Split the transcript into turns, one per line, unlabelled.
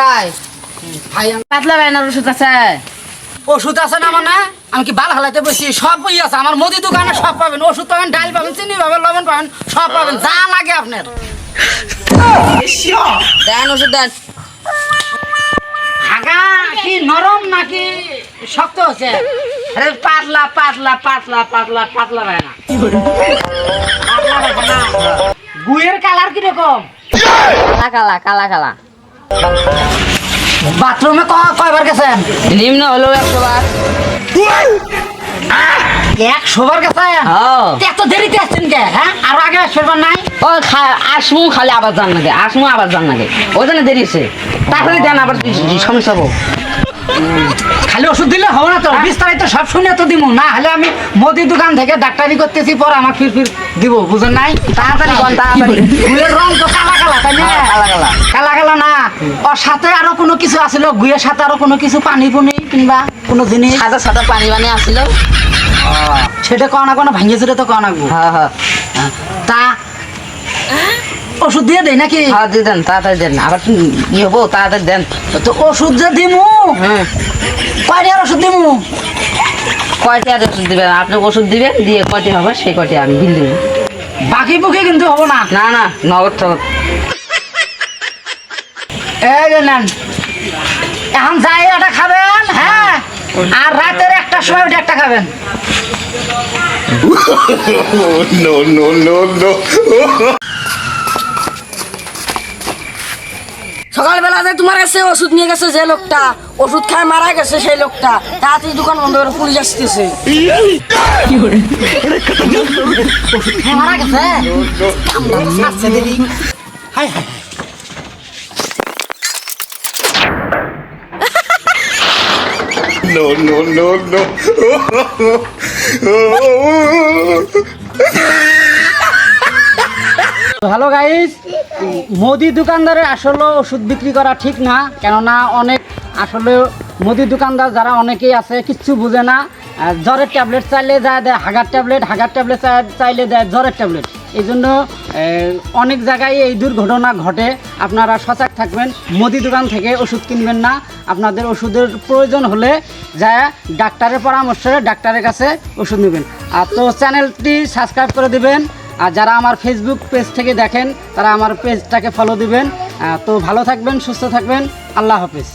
ভাই পাতলা ওষুধ আছে।
ওষুধ আছে না মানে? আমি কি বাল আছে, আমার মুদি দোকানে সব পাবেন। ওষুধ পাবেন, ডাল পাবেন, চিনি পাবেন পাবেন, সব পাবেন, যা লাগে আপনার।
ওষুধ
হাগা কি নরম নাকি? শক্ত পাতলা পাতলা পাতলা পাতলা পাতলা গুয়ের কালার
কালা কালা কালা কালা।
বাথরুমে কয়বার গেছেন?
নিম্ন হলো একশো বার
একশো বার গেছেন?
হ্যাঁ।
এত দেরিতে আসছেন কে হ্যাঁ? আর আগে আসবার নাই?
ও আসমু খালি আবার যান নাকি আসমু আবার যান নাকি ওই জন্য দেরি হচ্ছে তাড়াতাড়ি দেন আবার সমস্যা হব
খালি ওষুধ দিলে হবে না তো। বিস্তারিত সব শুনে তো দিব না হলে আমি মোদির দোকান থেকে ডাক্তারি করতেছি পর আমার ফির ফির দিব বুঝেন নাই?
তাড়াতাড়ি কোন তাড়াতাড়ি।
রং তো কালা কালা তাই না
হ্যাঁ, কালা কালা।
কালা কালা না ওর সাথে আরও কোনো কিছু আছিল গুয়ের সাথে আরও কোনো কিছু? পানি পুনি কিংবা কোনো জিনিস?
সাদা সাদা পানি পানি আসছিল
সেটা কও না? কোনো ভাঙিয়ে চুরে তো কও না গো।
হ্যাঁ হ্যাঁ।
তা ওষুধ দিয়ে দেয় নাকি?
হ্যাঁ দিয়ে দেন তাড়াতাড়ি দেন। আবার কি ই হব তাড়াতাড়ি দেন।
তো ওষুধ যে দিমু?
হ্যাঁ।
কয়টার ওষুধ দিমু?
কয়টি আর ওষুধ দিবেন? আপনি ওষুধ দিবেন দিয়ে কয়টি হবে সেই কয়টি আমি বিল দেবো।
বাকি বুকি কিন্তু হব না?
না না নগদ টগদ।
এখন যাই ওটা খাবেন হ্যাঁ? আর রাতের একটা সময় ওটা একটা খাবেন।
No, no, no, no.
সকালবেলা যে তোমার কাছে ওষুধ নিয়ে গেছে যে লোকটা ওষুধ খায় মারা গেছে সেই লোকটা তাড়াতাড়ি দোকান বন্ধ করে পুলিশ আসতেছে।
হ্যাঁ, মারা গেছে। Hi hi.
No, no, no, no.
Hello guys Modi দোকানদারের আসলে ওষুধ বিক্রি করা ঠিক না কেননা অনেক আসলে মোদি দোকানদার যারা অনেকেই আছে কিচ্ছু বুঝে না। জ্বরের ট্যাবলেট চাইলে যায় দেয় হাগার ট্যাবলেট হাগার ট্যাবলেট চাইলে দেয় জ্বরের ট্যাবলেট। এই জন্য অনেক জায়গায় এই দুর্ঘটনা ঘটে। আপনারা সজাগ থাকবেন, মোদি দোকান থেকে ওষুধ কিনবেন না। আপনাদের ওষুধের প্রয়োজন হলে যায় ডাক্তারের পরামর্শে ডাক্তারের কাছে ওষুধ নেবেন। আর তো চ্যানেলটি সাবস্ক্রাইব করে দিবেন। আর যারা আমার ফেসবুক পেজ থেকে দেখেন, তারা আমার পেজটাকে ফলো দিবেন। তো ভালো থাকবেন, সুস্থ থাকবেন। আল্লাহ হাফিজ।